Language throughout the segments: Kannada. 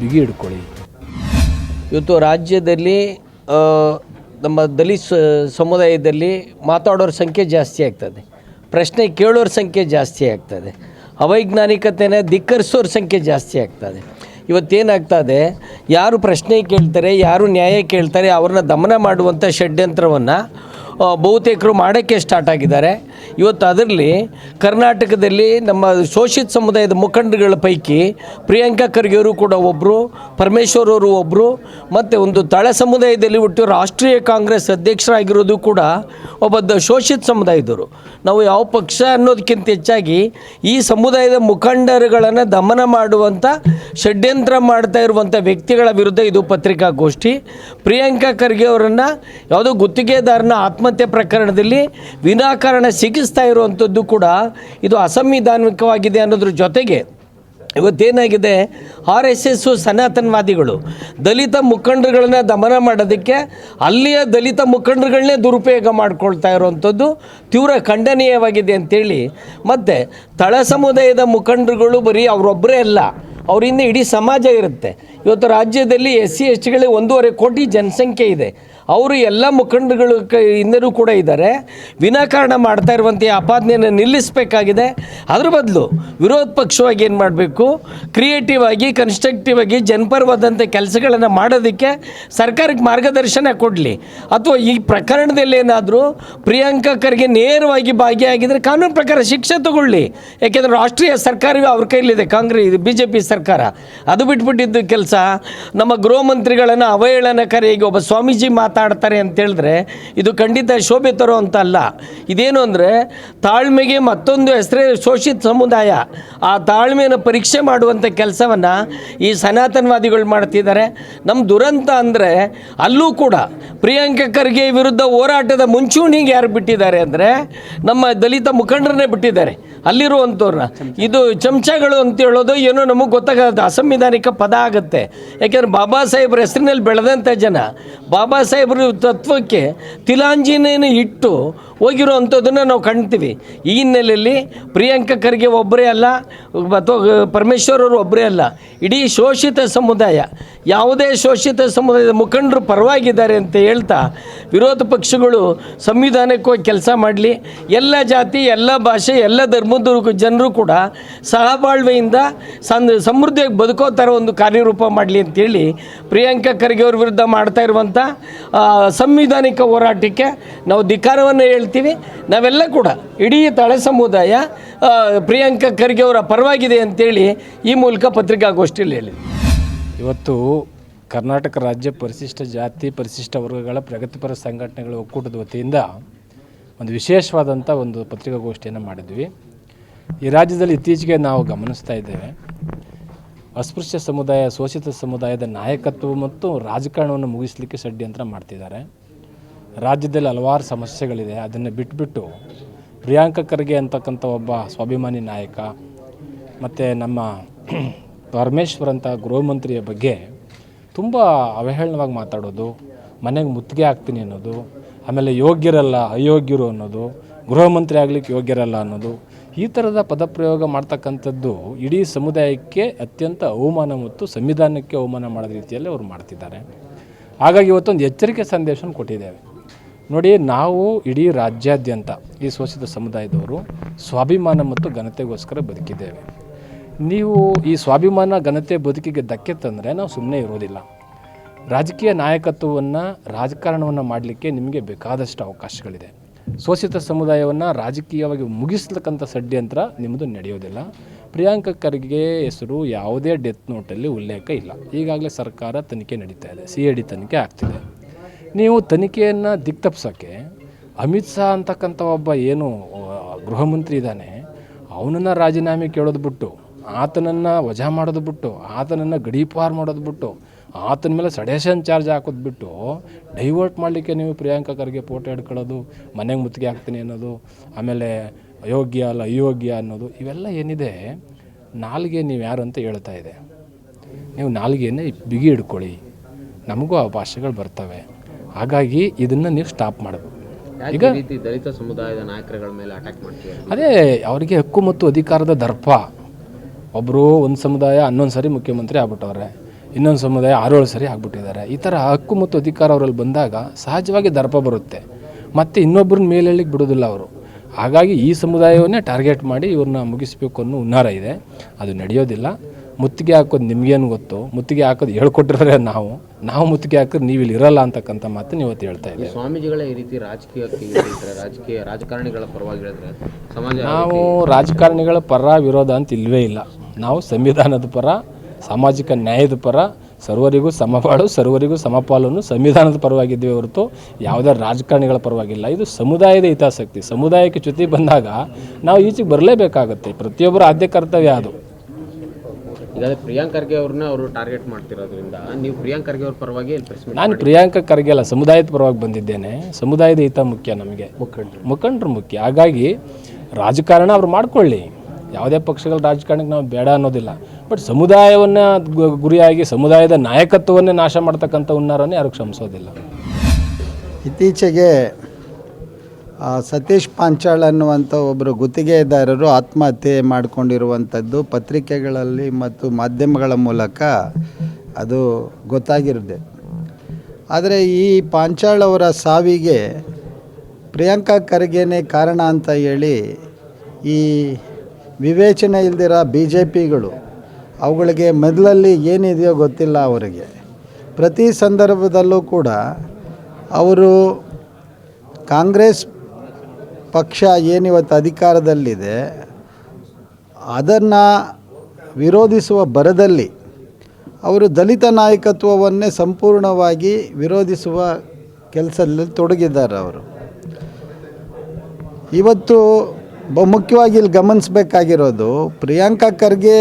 ಬಿಗಿ ಹಿಡ್ಕೊಳ್ಳಿ. ಇವತ್ತು ರಾಜ್ಯದಲ್ಲಿ ನಮ್ಮ ದಲಿತ ಸಮುದಾಯದಲ್ಲಿ ಮಾತಾಡೋರ ಸಂಖ್ಯೆ ಜಾಸ್ತಿ ಆಗ್ತದೆ. ಪ್ರಶ್ನೆ ಕೇಳೋರ ಸಂಖ್ಯೆ ಜಾಸ್ತಿ ಆಗ್ತದೆ. ಅವೈಜ್ಞಾನಿಕತೆನ ಧಿಕ್ಕರಿಸೋರ ಸಂಖ್ಯೆ ಜಾಸ್ತಿ ಆಗ್ತದೆ. ಇವತ್ತೇನಾಗ್ತದೆ ಯಾರು ಪ್ರಶ್ನೆ ಕೇಳ್ತಾರೆ, ಯಾರು ನ್ಯಾಯ ಕೇಳ್ತಾರೆ, ಅವ್ರನ್ನ ದಮನ ಮಾಡುವಂಥ ಷಡ್ಯಂತ್ರವನ್ನು ಬಹುತೇಕರು ಮಾಡೋಕ್ಕೆ ಸ್ಟಾರ್ಟ್ ಆಗಿದ್ದಾರೆ. ಇವತ್ತು ಅದರಲ್ಲಿ ಕರ್ನಾಟಕದಲ್ಲಿ ನಮ್ಮ ಶೋಷಿತ ಸಮುದಾಯದ ಮುಖಂಡಗಳ ಪೈಕಿ ಪ್ರಿಯಾಂಕಾ ಖರ್ಗೆ ಅವರು ಕೂಡ ಒಬ್ಬರು ಪರಮೇಶ್ವರ್ ಅವರು ಒಬ್ಬರು ಮತ್ತು ಒಂದು ತಳ ಸಮುದಾಯದಲ್ಲಿ ಹುಟ್ಟು ರಾಷ್ಟ್ರೀಯ ಕಾಂಗ್ರೆಸ್ ಅಧ್ಯಕ್ಷರಾಗಿರೋದು ಕೂಡ ಒಬ್ಬ ಶೋಷಿತ ಸಮುದಾಯದವರು. ನಾವು ಯಾವ ಪಕ್ಷ ಅನ್ನೋದಕ್ಕಿಂತ ಹೆಚ್ಚಾಗಿ ಈ ಸಮುದಾಯದ ಮುಖಂಡರುಗಳನ್ನು ದಮನ ಮಾಡುವಂಥ ಷಡ್ಯಂತ್ರ ಮಾಡ್ತಾ ಇರುವಂಥ ವ್ಯಕ್ತಿಗಳ ವಿರುದ್ಧ ಇದು ಪತ್ರಿಕಾಗೋಷ್ಠಿ. ಪ್ರಿಯಾಂಕಾ ಖರ್ಗೆ ಅವರನ್ನು ಯಾವುದೋ ಗುತ್ತಿಗೆದಾರನ ಆತ್ಮಹತ್ಯೆ ಪ್ರಕರಣದಲ್ಲಿ ವಿನಾಕಾರಣ ಸಿಗಿಸ್ತಾ ಇರುವಂಥದ್ದು ಕೂಡ ಇದು ಅಸಂವಿಧಾನಿಕವಾಗಿದೆ ಅನ್ನೋದ್ರ ಜೊತೆಗೆ ಇವತ್ತೇನಾಗಿದೆ? ಆರ್ ಎಸ್ ಎಸ್ಸು ಸನಾತನವಾದಿಗಳು ದಲಿತ ಮುಖಂಡರುಗಳನ್ನ ದಮನ ಮಾಡೋದಕ್ಕೆ ಅಲ್ಲಿಯ ದಲಿತ ಮುಖಂಡರುಗಳನ್ನೇ ದುರುಪಯೋಗ ಮಾಡ್ಕೊಳ್ತಾ ಇರುವಂಥದ್ದು ತೀವ್ರ ಖಂಡನೀಯವಾಗಿದೆ ಅಂತೇಳಿ. ಮತ್ತು ತಳ ಸಮುದಾಯದ ಮುಖಂಡರುಗಳು ಬರೀ ಅವರೊಬ್ಬರೇ ಅಲ್ಲ ಅವರಿಂದ ಇಡೀ ಸಮಾಜ ಇರುತ್ತೆ. ಇವತ್ತು ರಾಜ್ಯದಲ್ಲಿ ಎಸ್ ಸಿ ಎಸ್ ಟಿಗಳಿಗೆ ಒಂದೂವರೆ ಕೋಟಿ ಜನಸಂಖ್ಯೆ ಇದೆ. ಅವರು ಎಲ್ಲ ಮುಖಂಡಗಳು ಹಿಂದೆನೂ ಕೂಡ ಇದ್ದಾರೆ. ವಿನಾಕಾರಣ ಮಾಡ್ತಾ ಇರುವಂಥ ಆಪಾದನೆಯನ್ನು ನಿಲ್ಲಿಸಬೇಕಾಗಿದೆ. ಅದ್ರ ಬದಲು ವಿರೋಧ ಪಕ್ಷವಾಗಿ ಏನು ಮಾಡಬೇಕು? ಕ್ರಿಯೇಟಿವ್ ಆಗಿ ಕನ್ಸ್ಟ್ರಕ್ಟಿವ್ ಆಗಿ ಜನಪರವಾದಂಥ ಕೆಲಸಗಳನ್ನು ಮಾಡೋದಕ್ಕೆ ಸರ್ಕಾರಕ್ಕೆ ಮಾರ್ಗದರ್ಶನ ಕೊಡಲಿ. ಅಥವಾ ಈ ಪ್ರಕರಣದಲ್ಲಿ ಏನಾದರೂ ಪ್ರಿಯಾಂಕಾ ಖರ್ಗೆ ನೇರವಾಗಿ ಭಾಗಿಯಾಗಿದ್ದರೆ ಕಾನೂನು ಪ್ರಕಾರ ಶಿಕ್ಷೆ ತಗೊಳ್ಳಿ. ಯಾಕೆಂದರೆ ರಾಷ್ಟ್ರೀಯ ಸರ್ಕಾರವೇ ಅವ್ರ ಕೈಲಿದೆ, ಕಾಂಗ್ರೆಸ್ ಬಿ ಜೆ ಪಿ ಸರ್ಕಾರ. ಅದು ಬಿಟ್ಬಿಟ್ಟಿದ್ದು ಕೆಲಸ. ನಮ್ಮ ಗೃಹ ಮಂತ್ರಿಗಳನ್ನು ಅವಹೇಳನಕಾರಿಯಾಗಿ ಒಬ್ಬ ಸ್ವಾಮೀಜಿ ಮಾತಾಡ್ತಾರೆ ಅಂತ ಹೇಳಿದ್ರೆ, ಇದು ಖಂಡಿತ ಶೋಭೆ ತರೋ ಅಂತ ಅಲ್ಲ ಇದೇನು ಅಂದರೆ, ತಾಳ್ಮೆಗೆ ಮತ್ತೊಂದು ಹೆಸರೇ ಶೋಷಿತ ಸಮುದಾಯ. ಆ ತಾಳ್ಮೆಯನ್ನು ಪರೀಕ್ಷೆ ಮಾಡುವಂಥ ಕೆಲಸವನ್ನು ಈ ಸನಾತನವಾದಿಗಳು ಮಾಡ್ತಿದ್ದಾರೆ. ನಮ್ಮ ದುರಂತ ಅಂದರೆ, ಅಲ್ಲೂ ಕೂಡ ಪ್ರಿಯಾಂಕಾ ಖರ್ಗೆ ವಿರುದ್ಧ ಹೋರಾಟದ ಮುಂಚೂಣಿಗೆ ಯಾರು ಬಿಟ್ಟಿದ್ದಾರೆ ಅಂದರೆ, ನಮ್ಮ ದಲಿತ ಮುಖಂಡರನ್ನೇ ಬಿಟ್ಟಿದ್ದಾರೆ. ಅಲ್ಲಿರುವಂಥವ್ರನ್ನ. ಇದು ಚಮಚಗಳು ಅಂತ ಹೇಳೋದು ಏನೋ ನಮಗೆ ಗೊತ್ತಾಗುತ್ತೆ ಅಸಂವಿಧಾನಿಕ ಪದ ಆಗುತ್ತೆ. ಯಾಕೆಂದ್ರೆ ಬಾಬಾ ಸಾಹೇಬ್ರ ಹೆಸರಿನಲ್ಲಿ ಬೆಳೆದಂಥ ಜನ, ಬಾಬಾ ಸಾಹೇಬ್ರ ತತ್ವಕ್ಕೆ ತಿಲಾಂಜಿನೇನು ಇಟ್ಟು ಹೋಗಿರೋ ಅಂಥದ್ದನ್ನು ನಾವು ಕಾಣ್ತೀವಿ. ಈ ಹಿನ್ನೆಲೆಯಲ್ಲಿ ಪ್ರಿಯಾಂಕ ಖರ್ಗೆ ಒಬ್ಬರೇ ಅಲ್ಲ, ಅಥವಾ ಪರಮೇಶ್ವರ್ ಅವರು ಒಬ್ಬರೇ ಅಲ್ಲ. ಇಡೀ ಶೋಷಿತ ಸಮುದಾಯ, ಯಾವುದೇ ಶೋಷಿತ ಸಮುದಾಯದ ಮುಖಂಡರು ಪರವಾಗಿದ್ದಾರೆ ಅಂತ ಹೇಳ್ತಾ ವಿರೋಧ ಪಕ್ಷಗಳು ಸಂವಿಧಾನಕ್ಕೆ ಕೆಲಸ ಮಾಡಲಿ. ಎಲ್ಲ ಜಾತಿ, ಎಲ್ಲ ಭಾಷೆ, ಎಲ್ಲ ಧರ್ಮದ ಜನರು ಕೂಡ ಸಹಬಾಳ್ವೆಯಿಂದ ಸಮೃದ್ಧಿಯಾಗಿ ಬದುಕೋ ಥರ ಒಂದು ಕಾರ್ಯರೂಪ ಮಾಡಲಿ ಅಂತೇಳಿ ಪ್ರಿಯಾಂಕಾ ಖರ್ಗೆ ಅವ್ರ ವಿರುದ್ಧ ಮಾಡ್ತಾ ಇರುವಂಥ ಸಂವಿಧಾನಿಕ ಹೋರಾಟಕ್ಕೆ ನಾವು ಧಿಕ್ಕಾರವನ್ನು ಹೇಳ್ತೀವಿ. ನಾವೆಲ್ಲ ಕೂಡ ಇಡೀ ತಳೆ ಸಮುದಾಯ ಪ್ರಿಯಾಂಕಾ ಖರ್ಗೆ ಅವರ ಪರವಾಗಿದೆ ಅಂತೇಳಿ ಈ ಮೂಲಕ ಪತ್ರಿಕಾಗೋಷ್ಠಿಯಲ್ಲಿ ಹೇಳಿ ಇವತ್ತು ಕರ್ನಾಟಕ ರಾಜ್ಯ ಪರಿಶಿಷ್ಟ ಜಾತಿ, ಪರಿಶಿಷ್ಟ ವರ್ಗಗಳ ಪ್ರಗತಿಪರ ಸಂಘಟನೆಗಳ ಒಕ್ಕೂಟದ ವತಿಯಿಂದ ಒಂದು ವಿಶೇಷವಾದಂಥ ಒಂದು ಪತ್ರಿಕಾಗೋಷ್ಠಿಯನ್ನು ಮಾಡಿದ್ವಿ. ಈ ರಾಜ್ಯದಲ್ಲಿ ಇತ್ತೀಚೆಗೆ ನಾವು ಗಮನಿಸ್ತಾ ಇದ್ದೇವೆ. ಅಸ್ಪೃಶ್ಯ ಸಮುದಾಯ, ಶೋಷಿತ ಸಮುದಾಯದ ನಾಯಕತ್ವ ಮತ್ತು ರಾಜಕಾರಣವನ್ನು ಮುಗಿಸಲಿಕ್ಕೆ ಷಡ್ಯಂತ್ರ ಮಾಡ್ತಿದ್ದಾರೆ. ರಾಜ್ಯದಲ್ಲಿ ಹಲವಾರು ಸಮಸ್ಯೆಗಳಿದೆ. ಅದನ್ನು ಬಿಟ್ಬಿಟ್ಟು ಪ್ರಿಯಾಂಕ ಖರ್ಗೆ ಅಂತಕ್ಕಂಥ ಒಬ್ಬ ಸ್ವಾಭಿಮಾನಿ ನಾಯಕ ಮತ್ತು ನಮ್ಮ ಪರಮೇಶ್ವರ್ ಅಂತ ಗೃಹಮಂತ್ರಿಯ ಬಗ್ಗೆ ತುಂಬ ಅವಹೇಳನವಾಗಿ ಮಾತಾಡೋದು, ಮನೆಗೆ ಮುತ್ತಿಗೆ ಹಾಕ್ತೀನಿ ಅನ್ನೋದು, ಆಮೇಲೆ ಯೋಗ್ಯರಲ್ಲ, ಅಯೋಗ್ಯರು ಅನ್ನೋದು, ಗೃಹ ಮಂತ್ರಿ ಆಗಲಿಕ್ಕೆ ಯೋಗ್ಯರಲ್ಲ ಅನ್ನೋದು, ಈ ಥರದ ಪದಪ್ರಯೋಗ ಮಾಡ್ತಕ್ಕಂಥದ್ದು ಇಡೀ ಸಮುದಾಯಕ್ಕೆ ಅತ್ಯಂತ ಅವಮಾನ ಮತ್ತು ಸಂವಿಧಾನಕ್ಕೆ ಅವಮಾನ ಮಾಡೋ ರೀತಿಯಲ್ಲಿ ಅವರು ಮಾಡ್ತಿದ್ದಾರೆ. ಹಾಗಾಗಿ ಇವತ್ತೊಂದು ಎಚ್ಚರಿಕೆ ಸಂದೇಶವನ್ನು ಕೊಟ್ಟಿದ್ದೇವೆ. ನೋಡಿ, ನಾವು ಇಡೀ ರಾಜ್ಯಾದ್ಯಂತ ಈ ಶೋಷಿತ ಸಮುದಾಯದವರು ಸ್ವಾಭಿಮಾನ ಮತ್ತು ಘನತೆಗೋಸ್ಕರ ಬದುಕಿದ್ದೇವೆ. ನೀವು ಈ ಸ್ವಾಭಿಮಾನ, ಘನತೆ, ಬದುಕಿಗೆ ಧಕ್ಕೆ ತಂದರೆ ನಾವು ಸುಮ್ಮನೆ ಇರೋದಿಲ್ಲ. ರಾಜಕೀಯ ನಾಯಕತ್ವವನ್ನು, ರಾಜಕಾರಣವನ್ನು ಮಾಡಲಿಕ್ಕೆ ನಿಮಗೆ ಬೇಕಾದಷ್ಟು ಅವಕಾಶಗಳಿದೆ. ಶೋಷಿತ ಸಮುದಾಯವನ್ನು ರಾಜಕೀಯವಾಗಿ ಮುಗಿಸ್ತಕ್ಕಂಥ ಷಡ್ಯಂತ್ರ ನಿಮ್ಮದು ನಡೆಯೋದಿಲ್ಲ. ಪ್ರಿಯಾಂಕ ಖರ್ಗೆ ಹೆಸರು ಯಾವುದೇ ಡೆತ್ ನೋಟಲ್ಲಿ ಉಲ್ಲೇಖ ಇಲ್ಲ. ಈಗಾಗಲೇ ಸರ್ಕಾರ ತನಿಖೆ ನಡೀತಾ ಇದೆ. ಸಿ ಐ ಡಿ ತನಿಖೆ ಆಗ್ತಿದೆ. ನೀವು ತನಿಖೆಯನ್ನು ದಿಕ್ತಪ್ಸೋಕ್ಕೆ ಅಮಿತ್ ಶಾ ಅಂತಕ್ಕಂಥ ಒಬ್ಬ ಏನು ಗೃಹಮಂತ್ರಿ ಗೃಹ ಮಂತ್ರಿ ಇದ್ದಾನೆ, ಅವನನ್ನು ರಾಜೀನಾಮೆ ಕೇಳೋದು ಬಿಟ್ಟು, ಆತನನ್ನು ವಜಾ ಮಾಡೋದು ಬಿಟ್ಟು, ಆತನನ್ನು ಗಡೀಪಾರು ಮಾಡೋದು ಬಿಟ್ಟು, ಆತನ ಮೇಲೆ ಸಡೇಷನ್ ಚಾರ್ಜ್ ಹಾಕೋದು ಬಿಟ್ಟು ಡೈವರ್ಟ್ ಮಾಡಲಿಕ್ಕೆ ನೀವು ಪ್ರಿಯಾಂಕಾ ಖರ್ಗೆ ಫೋಟೋ ಹಿಡ್ಕೊಳ್ಳೋದು, ಮನೆಗೆ ಮುತ್ತಿಗೆ ಹಾಕ್ತೀನಿ ಅನ್ನೋದು, ಆಮೇಲೆ ಅಯೋಗ್ಯ ಅಲ್ಲ ಅಯೋಗ್ಯ ಅನ್ನೋದು, ಇವೆಲ್ಲ ಏನಿದೆ, ನಾಲ್ಗೆ ನೀವು ಯಾರು ಅಂತ ಹೇಳ್ತಾ ಇದೆ. ನೀವು ನಾಲ್ಗೆಯನ್ನೇ ಬಿಗಿ ಹಿಡ್ಕೊಳ್ಳಿ. ನಮಗೂ ಆ ಭಾಷೆಗಳು ಬರ್ತವೆ. ಹಾಗಾಗಿ ಇದನ್ನು ನೀವು ಸ್ಟಾಪ್ ಮಾಡಬೇಕು. ಈಗ ರೀತಿ ದಲಿತ ಸಮುದಾಯದ ನಾಯಕರುಗಳ ಮೇಲೆ ಅಟ್ಯಾಕ್ ಮಾಡ್ತೀವಿ ಅದೇ ಅವರಿಗೆ ಹಕ್ಕು ಮತ್ತು ಅಧಿಕಾರದ ದರ್ಪ. ಒಬ್ಬರು ಒಂದು ಸಮುದಾಯ ಹನ್ನೊಂದು ಸರಿ ಮುಖ್ಯಮಂತ್ರಿ ಆಗ್ಬಿಟ್ಟವ್ರೆ ಇನ್ನೊಂದು ಸಮುದಾಯ ಆರೇಳು ಸರಿ ಆಗ್ಬಿಟ್ಟಿದ್ದಾರೆ. ಈ ಥರ ಹಕ್ಕು ಮತ್ತು ಅಧಿಕಾರ ಅವರಲ್ಲಿ ಬಂದಾಗ ಸಹಜವಾಗಿ ದರ್ಪ ಬರುತ್ತೆ. ಮತ್ತು ಇನ್ನೊಬ್ಬರನ್ನ ಮೇಲೇಳಿಗೆ ಬಿಡೋದಿಲ್ಲ ಅವರು. ಹಾಗಾಗಿ ಈ ಸಮುದಾಯವನ್ನೇ ಟಾರ್ಗೆಟ್ ಮಾಡಿ ಇವ್ರನ್ನ ಮುಗಿಸ್ಬೇಕು ಅನ್ನೋ ಹುನ್ನಾರ ಇದೆ. ಅದು ನಡೆಯೋದಿಲ್ಲ. ಮುತ್ತಿಗೆ ಹಾಕೋದು ನಿಮ್ಗೇನು ಗೊತ್ತು? ಮುತ್ತಿಗೆ ಹಾಕೋದು ಹೇಳ್ಕೊಟ್ಟಿರೋರೆ ನಾವು. ನಾವು ಮುತ್ತಿಗೆ ಹಾಕಿದ್ರೆ ನೀವು ಇಲ್ಲಿ ಇರಲ್ಲ ಅಂತಕ್ಕಂಥ ಮಾತು ಇವತ್ತು ಹೇಳ್ತಾ ಇದ್ದೀವಿ. ಸ್ವಾಮೀಜಿಗಳೇ ಈ ರೀತಿ ರಾಜಕೀಯಕ್ಕೆ ರಾಜಕೀಯ ರಾಜಕಾರಣಿಗಳ ಪರವಾಗಿ ಹೇಳಿದ್ರೆ ಸಮಾಜ ನಾವು ರಾಜಕಾರಣಿಗಳ ಪರ ವಿರೋಧ ಅಂತ ಇಲ್ಲವೇ ಇಲ್ಲ. ನಾವು ಸಂವಿಧಾನದ ಪರ ಸಾಮಾಜಿಕ ನ್ಯಾಯದ ಪರ ಸರ್ವರಿಗೂ ಸಮಪಾಳು ಸರ್ವರಿಗೂ ಸಮಪಾಲನ್ನು ಸಂವಿಧಾನದ ಪರವಾಗಿದ್ದೇವೆ ಹೊರತು ಯಾವುದೇ ರಾಜಕಾರಣಿಗಳ ಪರವಾಗಿಲ್ಲ. ಇದು ಸಮುದಾಯದ ಹಿತಾಸಕ್ತಿ. ಸಮುದಾಯಕ್ಕೆ ಚ್ಯುತಿ ಬಂದಾಗ ನಾವು ಈಚೆಗೆ ಬರಲೇಬೇಕಾಗುತ್ತೆ. ಪ್ರತಿಯೊಬ್ಬರ ಆದ್ಯ ಕರ್ತವ್ಯ ಅದು. ಈಗ ಪ್ರಿಯಾಂಕ್ ಖರ್ಗೆ ಅವ್ರನ್ನ ಅವರು ಟಾರ್ಗೆಟ್ ಮಾಡ್ತಿರೋದ್ರಿಂದ ನೀವು ಪ್ರಿಯಾಂಕ್ ಖರ್ಗೆ ಅವ್ರ ಪರವಾಗಿ ಇಲ್ಲಿ ಪ್ರೆಸ್ ಮೀಟ್ ನಾನು ಪ್ರಿಯಾಂಕ ಖರ್ಗೆ ಅಲ್ಲ ಸಮುದಾಯದ ಪರವಾಗಿ ಬಂದಿದ್ದೇನೆ. ಸಮುದಾಯದ ಹಿತ ಮುಖ್ಯ ನಮಗೆ. ಮುಖಂಡರು. ಮುಖ್ಯ. ಹಾಗಾಗಿ ರಾಜಕಾರಣ ಅವ್ರು ಮಾಡ್ಕೊಳ್ಳಿ. ಯಾವುದೇ ಪಕ್ಷಗಳ ರಾಜಕಾರಣಕ್ಕೆ ನಾವು ಬೇಡ ಅನ್ನೋದಿಲ್ಲ. ಬಟ್ ಸಮುದಾಯವನ್ನು ಗುರಿಯಾಗಿ ಸಮುದಾಯದ ನಾಯಕತ್ವವನ್ನೇ ನಾಶ ಮಾಡ್ತಕ್ಕಂಥ ಹುನ್ನಾರನೇ ಯಾರು ಕ್ಷಮಿಸೋದಿಲ್ಲ. ಇತ್ತೀಚೆಗೆ ಸತೀಶ್ ಪಾಂಚಾಳ್ ಅನ್ನುವಂಥ ಒಬ್ಬರು ಗುತ್ತಿಗೆದಾರರು ಆತ್ಮಹತ್ಯೆ ಮಾಡಿಕೊಂಡಿರುವಂಥದ್ದು ಪತ್ರಿಕೆಗಳಲ್ಲಿ ಮತ್ತು ಮಾಧ್ಯಮಗಳ ಮೂಲಕ ಅದು ಗೊತ್ತಾಗಿರುತ್ತೆ. ಆದರೆ ಈ ಪಾಂಚಾಳ್ ಅವರ ಸಾವಿಗೆ ಪ್ರಿಯಾಂಕಾ ಖರ್ಗೆನೇ ಕಾರಣ ಅಂತ ಹೇಳಿ ಈ ವಿವೇಚನೆ ಇಲ್ದಿರೋ ಬಿ ಜೆ ಪಿಗಳು ಅವುಗಳಿಗೆ ಮೊದಲಲ್ಲಿ ಏನಿದೆಯೋ ಗೊತ್ತಿಲ್ಲ ಅವರಿಗೆ. ಪ್ರತಿ ಸಂದರ್ಭದಲ್ಲೂ ಕೂಡ ಅವರು ಕಾಂಗ್ರೆಸ್ ಪಕ್ಷ ಏನಿವತ್ತು ಅಧಿಕಾರದಲ್ಲಿದೆ, ಅದನ್ನು ವಿರೋಧಿಸುವ ಬರದಲ್ಲಿ ಅವರು ದಲಿತ ನಾಯಕತ್ವವನ್ನೇ ಸಂಪೂರ್ಣವಾಗಿ ವಿರೋಧಿಸುವ ಕೆಲಸದಲ್ಲಿ ತೊಡಗಿದ್ದಾರೆ ಅವರು. ಇವತ್ತು ಬಹುಮುಖ್ಯವಾಗಿ ಇಲ್ಲಿ ಗಮನಿಸಬೇಕಾಗಿರೋದು, ಪ್ರಿಯಾಂಕಾ ಖರ್ಗೆ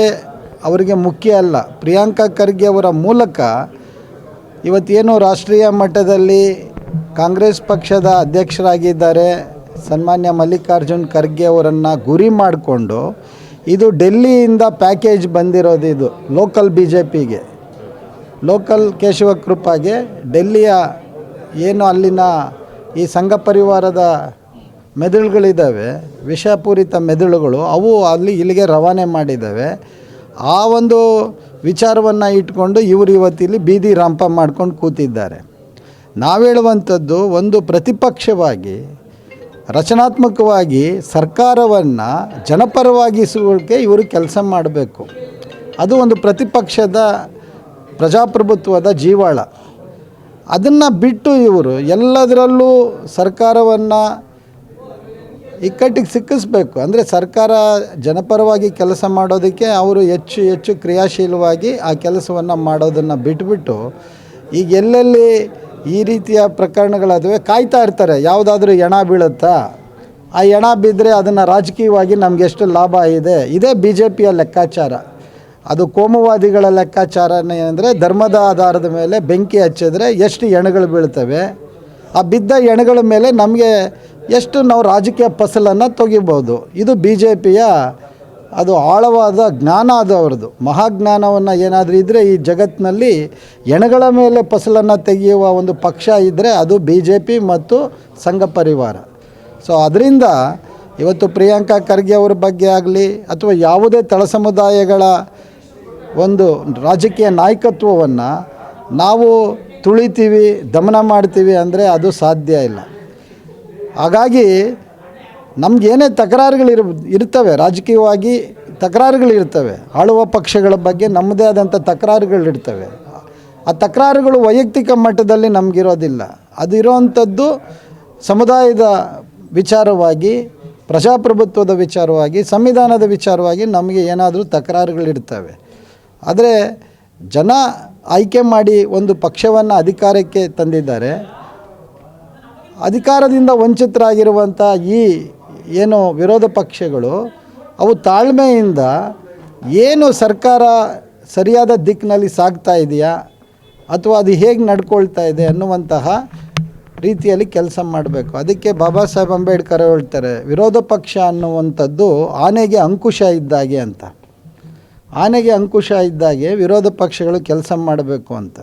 ಅವರಿಗೆ ಮುಖ್ಯ ಅಲ್ಲ, ಪ್ರಿಯಾಂಕಾ ಖರ್ಗೆ ಅವರ ಮೂಲಕ ಇವತ್ತೇನು ರಾಷ್ಟ್ರೀಯ ಮಟ್ಟದಲ್ಲಿ ಕಾಂಗ್ರೆಸ್ ಪಕ್ಷದ ಅಧ್ಯಕ್ಷರಾಗಿದ್ದಾರೆ ಸನ್ಮಾನ್ಯ ಮಲ್ಲಿಕಾರ್ಜುನ್ ಖರ್ಗೆ ಅವರನ್ನು ಗುರಿ ಮಾಡಿಕೊಂಡು ಇದು ಡೆಲ್ಲಿಯಿಂದ ಪ್ಯಾಕೇಜ್ ಬಂದಿರೋದು ಇದು, ಲೋಕಲ್ ಬಿ ಜೆ ಪಿಗೆ ಲೋಕಲ್ ಕೇಶವ ಕೃಪಾಗೆ ಡೆಲ್ಲಿಯ ಏನು ಅಲ್ಲಿನ ಈ ಸಂಘ ಪರಿವಾರದ ಮೆದುಳುಗಳಿದ್ದಾವೆ, ವಿಷಪೂರಿತ ಮೆದುಳುಗಳು, ಅವು ಅಲ್ಲಿ ಇಲ್ಲಿಗೆ ರವಾನೆ ಮಾಡಿದ್ದಾವೆ. ಆ ಒಂದು ವಿಚಾರವನ್ನು ಇಟ್ಕೊಂಡು ಇವರು ಇವತ್ತಿಲ್ಲಿ ಬೀದಿ ರಾಂಪ ಮಾಡ್ಕೊಂಡು ಕೂತಿದ್ದಾರೆ. ನಾವು ಹೇಳುವಂಥದ್ದು ಒಂದು ಪ್ರತಿಪಕ್ಷವಾಗಿ ರಚನಾತ್ಮಕವಾಗಿ ಸರ್ಕಾರವನ್ನು ಜನಪರವಾಗಿಸುವಿಕೆ ಇವರು ಕೆಲಸ ಮಾಡಬೇಕು. ಅದು ಒಂದು ಪ್ರತಿಪಕ್ಷದ ಪ್ರಜಾಪ್ರಭುತ್ವದ ಜೀವಾಳ. ಅದನ್ನು ಬಿಟ್ಟು ಇವರು ಎಲ್ಲದರಲ್ಲೂ ಸರ್ಕಾರವನ್ನು ಇಕ್ಕಟ್ಟಿಗೆ ಸಿಕ್ಕಿಸ್ಬೇಕು. ಅಂದರೆ ಸರ್ಕಾರ ಜನಪರವಾಗಿ ಕೆಲಸ ಮಾಡೋದಕ್ಕೆ ಅವರು ಹೆಚ್ಚು ಹೆಚ್ಚು ಕ್ರಿಯಾಶೀಲವಾಗಿ ಆ ಕೆಲಸವನ್ನು ಮಾಡೋದನ್ನು ಬಿಟ್ಬಿಟ್ಟು ಈಗ ಎಲ್ಲೆಲ್ಲಿ ಈ ರೀತಿಯ ಪ್ರಕರಣಗಳಾದವೆ ಕಾಯ್ತಾ ಇರ್ತಾರೆ. ಯಾವುದಾದ್ರೂ ಎಣ ಬೀಳುತ್ತಾ? ಆ ಎಣ ಬಿದ್ದರೆ ಅದನ್ನು ರಾಜಕೀಯವಾಗಿ ನಮ್ಗೆ ಎಷ್ಟು ಲಾಭ ಇದೆ? ಇದೇ ಬಿ ಜೆ ಪಿಯ ಲೆಕ್ಕಾಚಾರ. ಅದು ಕೋಮುವಾದಿಗಳ ಲೆಕ್ಕಾಚಾರನೇ ಅಂದರೆ ಧರ್ಮದ ಆಧಾರದ ಮೇಲೆ ಬೆಂಕಿ ಹಚ್ಚಿದ್ರೆ ಎಷ್ಟು ಎಣಗಳು ಬೀಳ್ತವೆ? ಆ ಬಿದ್ದ ಎಣಗಳ ಮೇಲೆ ನಮಗೆ ಎಷ್ಟು ನಾವು ರಾಜಕೀಯ ಫಸಲನ್ನು ತೆಗಿಬೋದು? ಇದು ಬಿ ಜೆ ಪಿಯ ಅದು ಆಳವಾದ ಜ್ಞಾನ ಅದು ಅವ್ರದ್ದು ಮಹಾಜ್ಞಾನವನ್ನು ಏನಾದರೂ ಇದ್ದರೆ ಈ ಜಗತ್ತಿನಲ್ಲಿ ಎಣಗಳ ಮೇಲೆ ಫಸಲನ್ನು ತೆಗೆಯುವ ಒಂದು ಪಕ್ಷ ಇದ್ದರೆ ಅದು ಬಿ ಜೆ ಪಿ ಮತ್ತು ಸಂಘ ಪರಿವಾರ. ಸೊ ಅದರಿಂದ ಇವತ್ತು ಪ್ರಿಯಾಂಕಾ ಖರ್ಗೆ ಅವ್ರ ಬಗ್ಗೆ ಆಗಲಿ ಅಥವಾ ಯಾವುದೇ ತಳ ಸಮುದಾಯಗಳ ಒಂದು ರಾಜಕೀಯ ನಾಯಕತ್ವವನ್ನು ನಾವು ತುಳಿತೀವಿ, ದಮನ ಮಾಡ್ತೀವಿ ಅಂದರೆ ಅದು ಸಾಧ್ಯ ಇಲ್ಲ. ಹಾಗಾಗಿ ನಮಗೇನೇ ತಕರಾರುಗಳಿರು ಇರ್ತವೆ, ರಾಜಕೀಯವಾಗಿ ತಕರಾರುಗಳಿರ್ತವೆ ಆಳುವ ಪಕ್ಷಗಳ ಬಗ್ಗೆ ನಮ್ಮದೇ ಆದಂಥ ತಕರಾರುಗಳಿರ್ತವೆ ಆ ತಕರಾರುಗಳು ವೈಯಕ್ತಿಕ ಮಟ್ಟದಲ್ಲಿ ನಮಗಿರೋದಿಲ್ಲ. ಅದು ಇರೋವಂಥದ್ದು ಸಮುದಾಯದ ವಿಚಾರವಾಗಿ, ಪ್ರಜಾಪ್ರಭುತ್ವದ ವಿಚಾರವಾಗಿ, ಸಂವಿಧಾನದ ವಿಚಾರವಾಗಿ ನಮಗೆ ಏನಾದರೂ ತಕರಾರುಗಳಿರ್ತವೆ ಆದರೆ ಜನ ಆಯ್ಕೆ ಮಾಡಿ ಒಂದು ಪಕ್ಷವನ್ನು ಅಧಿಕಾರಕ್ಕೆ ತಂದಿದ್ದಾರೆ. ಅಧಿಕಾರದಿಂದ ವಂಚಿತರಾಗಿರುವಂಥ ಈ ಏನು ವಿರೋಧ ಪಕ್ಷಗಳು, ಅವು ತಾಳ್ಮೆಯಿಂದ ಏನು ಸರ್ಕಾರ ಸರಿಯಾದ ದಿಕ್ಕಿನಲ್ಲಿ ಸಾಗ್ತಾ ಇದೆಯಾ, ಅಥವಾ ಅದು ಹೇಗೆ ನಡ್ಕೊಳ್ತಾ ಇದೆ ಅನ್ನುವಂತಹ ರೀತಿಯಲ್ಲಿ ಕೆಲಸ ಮಾಡಬೇಕು. ಅದಕ್ಕೆ ಬಾಬಾ ಸಾಹೇಬ್ ಅಂಬೇಡ್ಕರ್ ಹೇಳ್ತಾರೆ, ವಿರೋಧ ಪಕ್ಷ ಅನ್ನುವಂಥದ್ದು ಆನೆಗೆ ಅಂಕುಶ ಇದ್ದಾಗೆ ಅಂತ. ಆನೆಗೆ ಅಂಕುಶ ಇದ್ದಾಗೆ ವಿರೋಧ ಪಕ್ಷಗಳು ಕೆಲಸ ಮಾಡಬೇಕು ಅಂತ.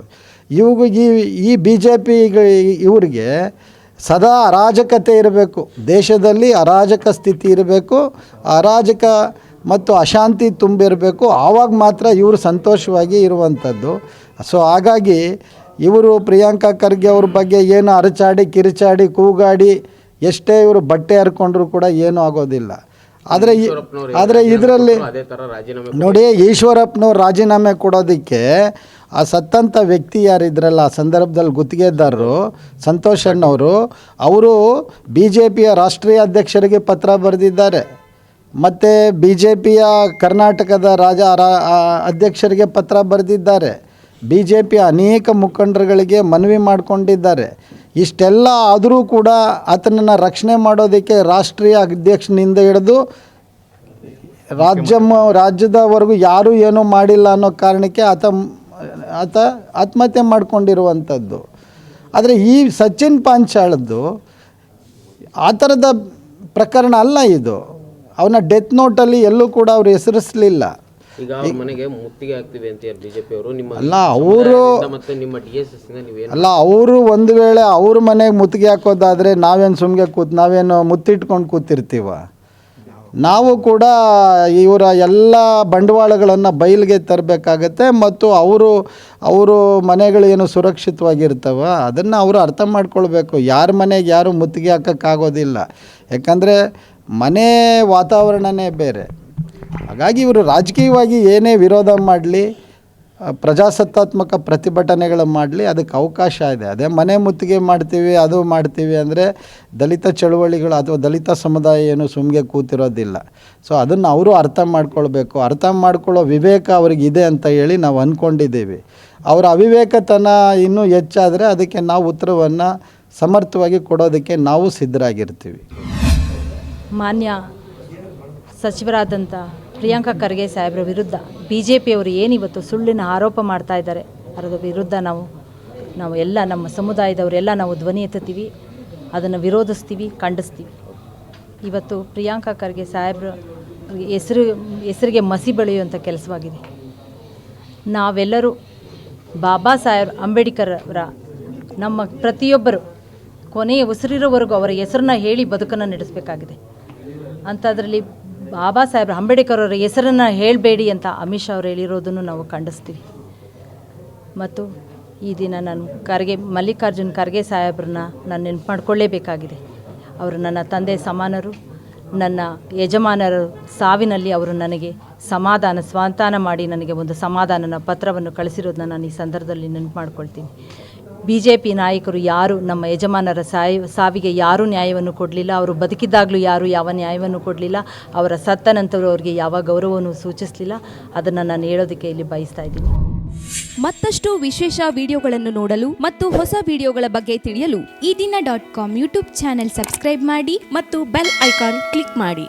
ಇವು ಈ ಈ ಬಿ ಜೆ ಪಿ ಇವರಿಗೆ ಸದಾ ಅರಾಜಕತೆ ಇರಬೇಕು. ದೇಶದಲ್ಲಿ ಅರಾಜಕ ಸ್ಥಿತಿ ಇರಬೇಕು. ಅರಾಜಕ ಮತ್ತು ಅಶಾಂತಿ ತುಂಬಿರಬೇಕು ಆವಾಗ ಮಾತ್ರ ಇವರು ಸಂತೋಷವಾಗಿ ಇರುವಂಥದ್ದು. ಸೊ ಹಾಗಾಗಿ ಇವರು ಪ್ರಿಯಾಂಕಾ ಖರ್ಗೆ ಅವ್ರ ಬಗ್ಗೆ ಏನು ಅರಚಾಡಿ ಕಿರಿಚಾಡಿ ಕೂಗಾಡಿ ಎಷ್ಟೇ ಇವರು ಬಟ್ಟೆ ಹರ್ಕೊಂಡ್ರು ಕೂಡ ಏನೂ ಆಗೋದಿಲ್ಲ. ಆದರೆ ಆದರೆ ಇದರಲ್ಲಿ ನೋಡಿ ಈಶ್ವರಪ್ಪನವ್ರು ರಾಜೀನಾಮೆ ಕೊಡೋದಕ್ಕೆ ಆ ಸತ್ತಂಥ ವ್ಯಕ್ತಿ ಯಾರಿದ್ರಲ್ಲ, ಆ ಸಂದರ್ಭದಲ್ಲಿ ಗುತ್ತಿಗೆದಾರರು ಸಂತೋಷ್ ಅಣ್ಣವರು, ಅವರು ಬಿ ಜೆ ಪಿಯ ರಾಷ್ಟ್ರೀಯ ಅಧ್ಯಕ್ಷರಿಗೆ ಪತ್ರ ಬರೆದಿದ್ದಾರೆ. ಮತ್ತು ಬಿ ಜೆ ಪಿಯ ಕರ್ನಾಟಕದ ರಾಜ ಅಧ್ಯಕ್ಷರಿಗೆ ಪತ್ರ ಬರೆದಿದ್ದಾರೆ. ಬಿ ಜೆ ಪಿಯ ಅನೇಕ ಮುಖಂಡರುಗಳಿಗೆ ಮನವಿ ಮಾಡಿಕೊಂಡಿದ್ದಾರೆ. ಇಷ್ಟೆಲ್ಲ ಆದರೂ ಕೂಡ ಆತನನ್ನು ರಕ್ಷಣೆ ಮಾಡೋದಕ್ಕೆ ರಾಷ್ಟ್ರೀಯ ಅಧ್ಯಕ್ಷನಿಂದ ಹಿಡಿದು ರಾಜ್ಯ ರಾಜ್ಯದವರೆಗೂ ಯಾರೂ ಏನೂ ಮಾಡಿಲ್ಲ ಅನ್ನೋ ಕಾರಣಕ್ಕೆ ಆತ ಆತ ಆತ್ಮಹತ್ಯೆ ಮಾಡ್ಕೊಂಡಿರುವಂಥದ್ದು. ಆದರೆ ಈ ಸಚಿನ್ ಪಾಂಚಾಳದ್ದು ಆ ಥರದ ಪ್ರಕರಣ ಅಲ್ಲ ಇದು. ಅವನ ಡೆತ್ ನೋಟಲ್ಲಿ ಎಲ್ಲೂ ಕೂಡ ಅವ್ರು ಹೆಸರಿಸಲಿಲ್ಲ. ಈಗ ಅವ್ರ ಮನೆಗೆ ಮುತ್ತಿಗೆ ಹಾಕ್ತಿವಿ ಅಂತ ಬಿಜೆಪಿ ಅವರು. ನಿಮ್ಮ ಅಲ್ಲ ಅವರು ಮತ್ತೆ ನಿಮ್ಮ ಡಿ ಎಸ್ ಎಸ್ ನೀವೇನು ಅಲ್ಲ ಅವರು ಒಂದು ವೇಳೆ ಅವ್ರ ಮನೆಗೆ ಮುತ್ತಿಗೆ ಹಾಕೋದಾದರೆ ನಾವೇನು ಸುಮ್ಮನೆ ಕೂತ್ ನಾವೇನು ಮುತ್ತಿಟ್ಕೊಂಡು ಕೂತಿರ್ತೀವ? ನಾವು ಕೂಡ ಇವರ ಎಲ್ಲ ಬಂಡವಾಳಗಳನ್ನು ಬಯಲಿಗೆ ತರಬೇಕಾಗತ್ತೆ ಮತ್ತು ಅವರು ಅವರು ಮನೆಗಳು ಏನು ಸುರಕ್ಷಿತವಾಗಿರ್ತವ ಅದನ್ನು ಅವರು ಅರ್ಥ ಮಾಡ್ಕೊಳ್ಬೇಕು. ಯಾರ ಮನೆಗೆ ಯಾರು ಮುತ್ತಿಗೆ ಹಾಕೋಕ್ಕಾಗೋದಿಲ್ಲ. ಯಾಕಂದರೆ ಮನೆ ವಾತಾವರಣನೇ ಬೇರೆ. ಹಾಗಾಗಿ ಇವರು ರಾಜಕೀಯವಾಗಿ ಏನೇ ವಿರೋಧ ಮಾಡಲಿ ಪ್ರಜಾಸತ್ತಾತ್ಮಕ ಪ್ರತಿಭಟನೆಗಳು ಮಾಡಲಿ, ಅದಕ್ಕೆ ಅವಕಾಶ ಇದೆ. ಅದೇ ಮನೆ ಮುತ್ತಿಗೆ ಮಾಡ್ತೀವಿ, ಅದು ಮಾಡ್ತೀವಿ ಅಂದರೆ ದಲಿತ ಚಳುವಳಿಗಳು ಅಥವಾ ದಲಿತ ಸಮುದಾಯ ಏನು ಸುಮ್ಗೆ ಕೂತಿರೋದಿಲ್ಲ. ಸೊ ಅದನ್ನು ಅವರು ಅರ್ಥ ಮಾಡ್ಕೊಳ್ಬೇಕು. ಅರ್ಥ ಮಾಡ್ಕೊಳ್ಳೋ ವಿವೇಕ ಅವ್ರಿಗಿದೆ ಅಂತ ಹೇಳಿ ನಾವು ಅಂದ್ಕೊಂಡಿದ್ದೀವಿ ಅವರ ಅವಿವೇಕತನ ಇನ್ನೂ ಹೆಚ್ಚಾದರೆ ಅದಕ್ಕೆ ನಾವು ಉತ್ತರವನ್ನು ಸಮರ್ಥವಾಗಿ ಕೊಡೋದಕ್ಕೆ ನಾವು ಸಿದ್ಧರಾಗಿರ್ತೀವಿ. ಮಾನ್ಯ ಸಚಿವರಾದಂಥ ಪ್ರಿಯಾಂಕಾ ಖರ್ಗೆ ಸಾಹೇಬ್ರ ವಿರುದ್ಧ ಬಿ ಜೆ ಪಿಯವರು ಏನಿವತ್ತು ಸುಳ್ಳಿನ ಆರೋಪ ಮಾಡ್ತಾ ಇದ್ದಾರೆ, ಅದರ ವಿರುದ್ಧ ನಾವು ನಾವು ಎಲ್ಲ ನಮ್ಮ ಸಮುದಾಯದವರೆಲ್ಲ ನಾವು ಧ್ವನಿ ಎತ್ತುತ್ತೀವಿ, ಅದನ್ನು ವಿರೋಧಿಸ್ತೀವಿ, ಖಂಡಿಸ್ತೀವಿ. ಇವತ್ತು ಪ್ರಿಯಾಂಕಾ ಖರ್ಗೆ ಸಾಹೇಬ್ರ ಹೆಸರು, ಹೆಸರಿಗೆ ಮಸಿ ಬೆಳೆಯುವಂಥ ಕೆಲಸವಾಗಿದೆ. ನಾವೆಲ್ಲರೂ ಬಾಬಾ ಸಾಹೇಬ್ ಅಂಬೇಡ್ಕರ್ ಅವರ, ನಮ್ಮ ಪ್ರತಿಯೊಬ್ಬರು, ಕೊನೆಯ ಉಸಿರಿರೋವರೆಗೂ ಅವರ ಹೆಸರನ್ನ ಹೇಳಿ ಬದುಕನ್ನು ನಡೆಸಬೇಕಾಗಿದೆ. ಅಂಥದ್ರಲ್ಲಿ ಬಾಬಾ ಸಾಹೇಬ್ರ ಅಂಬೇಡ್ಕರ್ ಅವರ ಹೆಸರನ್ನು ಹೇಳಬೇಡಿ ಅಂತ ಅಮಿತ್ ಶಾ ಅವರು ಹೇಳಿರೋದನ್ನು ನಾವು ಖಂಡಿಸ್ತೀವಿ. ಮತ್ತು ಈ ದಿನ ನಾನು ಖರ್ಗೆ, ಮಲ್ಲಿಕಾರ್ಜುನ್ ಖರ್ಗೆ ಸಾಹೇಬ್ರನ್ನ ನಾನು ನೆನಪು ಮಾಡಿಕೊಳ್ಳೇಬೇಕಾಗಿದೆ. ಅವರು ನನ್ನ ತಂದೆ ಸಮಾನರು, ನನ್ನ ಯಜಮಾನರ ಸಾವಿನಲ್ಲಿ ಅವರು ನನಗೆ ಸಮಾಧಾನ, ಸ್ವಾಂತಾನ ಮಾಡಿ ನನಗೆ ಒಂದು ಸಮಾಧಾನನ ಪತ್ರವನ್ನು ಕಳಿಸಿರೋದನ್ನ ನಾನು ಈ ಸಂದರ್ಭದಲ್ಲಿ ನೆನಪು ಮಾಡ್ಕೊಳ್ತೀನಿ. ಬಿ ಜೆ ಪಿ ನಾಯಕರು ಯಾರು, ನಮ್ಮ ಯಜಮಾನರ ಸಾಯ್, ಸಾವಿಗೆ ಯಾರೂ ನ್ಯಾಯವನ್ನು ಕೊಡಲಿಲ್ಲ, ಅವರು ಬದುಕಿದ್ದಾಗಲೂ ಯಾರು ಯಾವ ನ್ಯಾಯವನ್ನು ಕೊಡಲಿಲ್ಲ, ಅವರ ಸತ್ತ ನಂತರ ಅವರಿಗೆ ಯಾವ ಗೌರವವನ್ನು ಸೂಚಿಸಲಿಲ್ಲ, ಅದನ್ನು ನಾನು ಹೇಳೋದಕ್ಕೆ ಇಲ್ಲಿ ಬಯಸ್ತಾ ಇದ್ದೀನಿ. ಮತ್ತಷ್ಟು ವಿಶೇಷ ವಿಡಿಯೋಗಳನ್ನು ನೋಡಲು ಮತ್ತು ಹೊಸ ವಿಡಿಯೋಗಳ ಬಗ್ಗೆ ತಿಳಿಯಲು Ee Dina dot com YouTube channel subscribe ಮಾಡಿ ಮತ್ತು ಬೆಲ್ ಐಕಾನ್ ಕ್ಲಿಕ್ ಮಾಡಿ.